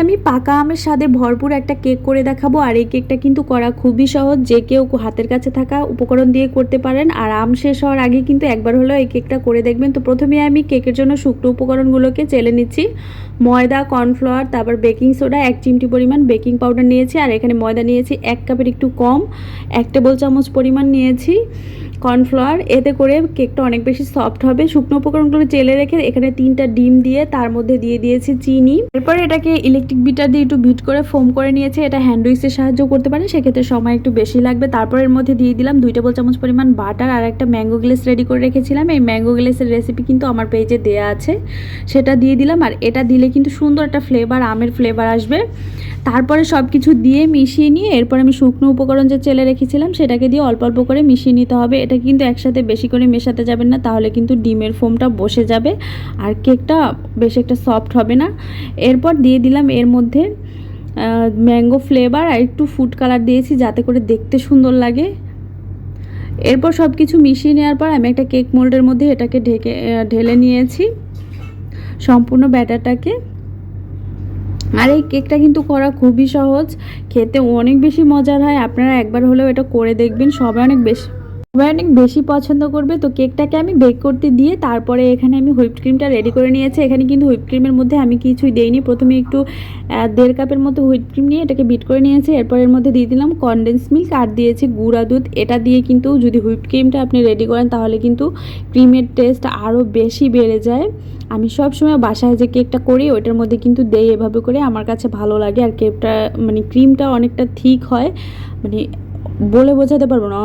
আমি পাকা আমের স্বাদে ভরপুর একটা কেক করে দেখাবো, আর এই কেকটা কিন্তু করা খুবই সহজ। যে কেউ হাতের কাছে থাকা উপকরণ দিয়ে করতে পারেন, আর আম শেষ হওয়ার আগে কিন্তু একবার হলেও এই কেকটা করে দেখবেন। তো প্রথমে আমি কেকের জন্য শুকনো উপকরণগুলোকে চেলে নিচ্ছি। ময়দা, কর্নফ্লাওয়ার, তারপর বেকিং সোডা, এক চিমটি পরিমাণ বেকিং পাউডার নিয়েছি, আর এখানে ময়দা নিয়েছি এক কাপের একটু কম, এক টেবিল চামচ পরিমাণ নিয়েছি কর্নফ্লাওয়ার। এতে করে কেকটা অনেক বেশি সফট হবে। শুকনো উপকরণগুলো চেলে রেখে এখানে তিনটা ডিম দিয়ে তার মধ্যে দিয়ে দিয়েছি চিনি। এরপরে এটাকে ইলেকট্রিক বিটার দিয়ে একটু ভিট করে ফোম করে নিয়েছে, এটা হ্যান্ড উইক্সের সাহায্য করতে পারেন, সেক্ষেত্রে সময় একটু বেশি লাগবে। তারপর এর মধ্যে দিয়ে দিলাম দুই টেবিল চামচ পরিমাণ বাটার আর একটা ম্যাঙ্গো গ্লেস রেডি করে রেখেছিলাম। এই ম্যাঙ্গো গ্লেসের রেসিপি কিন্তু আমার পেজে দেয়া আছে, সেটা দিয়ে দিলাম। আর এটা দিলে কিন্তু সুন্দর একটা ফ্লেভার আমের ফ্লেভার আসবে। তারপরে সব কিছু দিয়ে মিশিয়ে নিয়ে এরপর আমি শুকনো উপকরণ যে চেলে রেখেছিলাম, সেটাকে দিয়ে অল্প অল্প করে মিশিয়ে নিতে হবে। এটা কিন্তু একসাথে বেশি করে মেশাতে যাবেন না, তাহলে কিন্তু ডিমের ফোমটা বসে যাবে। আর কেকটা বেশ একটা সফট হবে না। এরপর দিয়ে দিলাম এর মধ্যে ম্যাঙ্গো ফ্লেভার আর একটু ফুড কালার দিয়েছি যাতে করে দেখতে সুন্দর লাগে। এরপর সব কিছু মিশিয়ে নেওয়ার পর আমি একটা কেক মোল্ডের মধ্যে এটাকে ঢেকে ঢেলে নিয়েছি সম্পূর্ণ ব্যাটারটাকে। আর এই কেকটা কিন্তু করা খুবই সহজ, খেতে অনেক বেশি মজার হয়। আপনারা একবার হলেও এটা করে দেখবেন, সবাই অনেক বেশি অনেক বেশি পছন্দ করবে তো কেকটাকে আমি বেক করতে দিয়ে তারপরে এখানে আমি হুইপ ক্রিমটা রেডি করে নিয়েছি। এখানে কিন্তু হুইপ ক্রিমের মধ্যে আমি কিছুই দেইনি। প্রথমে একটু দেড় কাপের মতো হুইপ ক্রিম নিয়ে এটাকে বিট করে নিয়েছি। এরপর এর মধ্যে দিয়ে দিলাম কনডেন্স মিল্ক আর দিয়েছি গুঁড়া দুধ। এটা দিয়ে কিন্তু যদি হুইপ ক্রিমটা আপনি রেডি করেন তাহলে কিন্তু ক্রিমের টেস্ট আরও বেশি বেড়ে যায়। আমি সব সময় বাসায় যে কেকটা করি, ওইটার মধ্যে কিন্তু দেই এভাবে করে। আমার কাছে ভালো লাগে আর কেকটা মানে ক্রিমটা অনেকটা ঠিক হয়। মানে বলে বোঝাতে পারব না।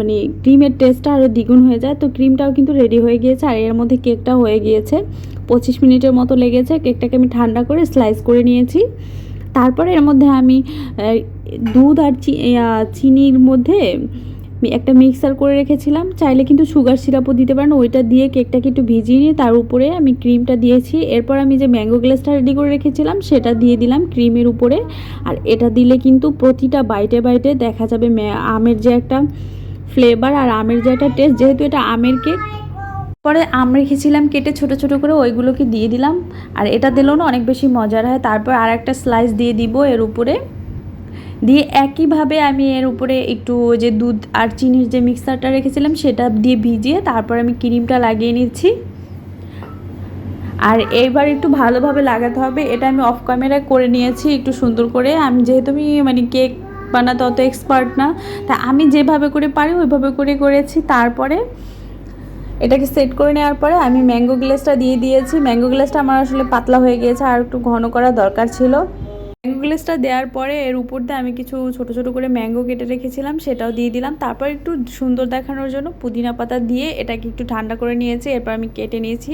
মানে ক্রিমের টেস্টটা আরও দ্বিগুণ হয়ে যায়। তো ক্রিমটাও কিন্তু রেডি হয়ে গিয়েছে আর এর মধ্যে কেকটা হয়ে গিয়েছে। পঁচিশ মিনিটের মতো লেগেছে। কেকটাকে আমি ঠান্ডা করে স্লাইস করে নিয়েছি। তারপরে এর মধ্যে আমি দুধ আর চিনির মধ্যে একটা মিক্সার করে রেখেছিলাম। চাইলে কিন্তু সুগার সিরাপও দিতে পারেন। ওইটা দিয়ে কেকটাকে একটু ভিজিয়ে নিয়ে তার উপরে আমি ক্রিমটা দিয়েছি। এরপর আমি যে ম্যাঙ্গো গ্লাসটা রেডি করে রেখেছিলাম, সেটা দিয়ে দিলাম ক্রিমের উপরে। আর এটা দিলে কিন্তু প্রতিটা বাইটে বাইটে দেখা যাবে আমের যে একটা ফ্লেভার আর আমের যে একটা টেস্ট যেহেতু এটা আমের কেক পরে আম রেখেছিলাম কেটে ছোট ছোট করে ওইগুলোকে দিয়ে দিলাম। আর এটা দিলেও না অনেক বেশি মজার হয়। তারপর আর একটা স্লাইস দিয়ে দিব এর উপরে। দিয়ে একইভাবে আমি এর উপরে একটু যে দুধ আর চিনির যে মিক্সারটা রেখেছিলাম, সেটা দিয়ে ভিজিয়ে তারপর আমি ক্রিমটা লাগিয়ে নিচ্ছি। আর এইবার একটু ভালোভাবে লাগাতে হবে, এটা আমি অফ ক্যামেরায় করে নিয়েছি একটু সুন্দর করে। আমি যেহেতু আমি মানে কেক বানাতে অত এক্সপার্ট না, তা আমি যেভাবে করে পারি ওইভাবে করে করেছি। তারপরে এটাকে সেট করে নেওয়ার পরে আমি ম্যাঙ্গো গ্লাসটা দিয়ে দিয়েছি। ম্যাঙ্গো গ্লাসটা আমার আসলে পাতলা হয়ে গিয়েছে, আর একটু ঘন করা দরকার ছিল। ম্যাঙ্গো গ্লেসটা দেওয়ার পরে এর উপর দিয়ে আমি কিছু ছোট ছোট করে ম্যাঙ্গো কেটে রেখেছিলাম, সেটাও দিয়ে দিলাম। তারপর একটু সুন্দর দেখানোর জন্য পুদিনা পাতা দিয়ে এটাকে একটু ঠান্ডা করে নিয়েছি, এরপর আমি কেটে নিয়েছি।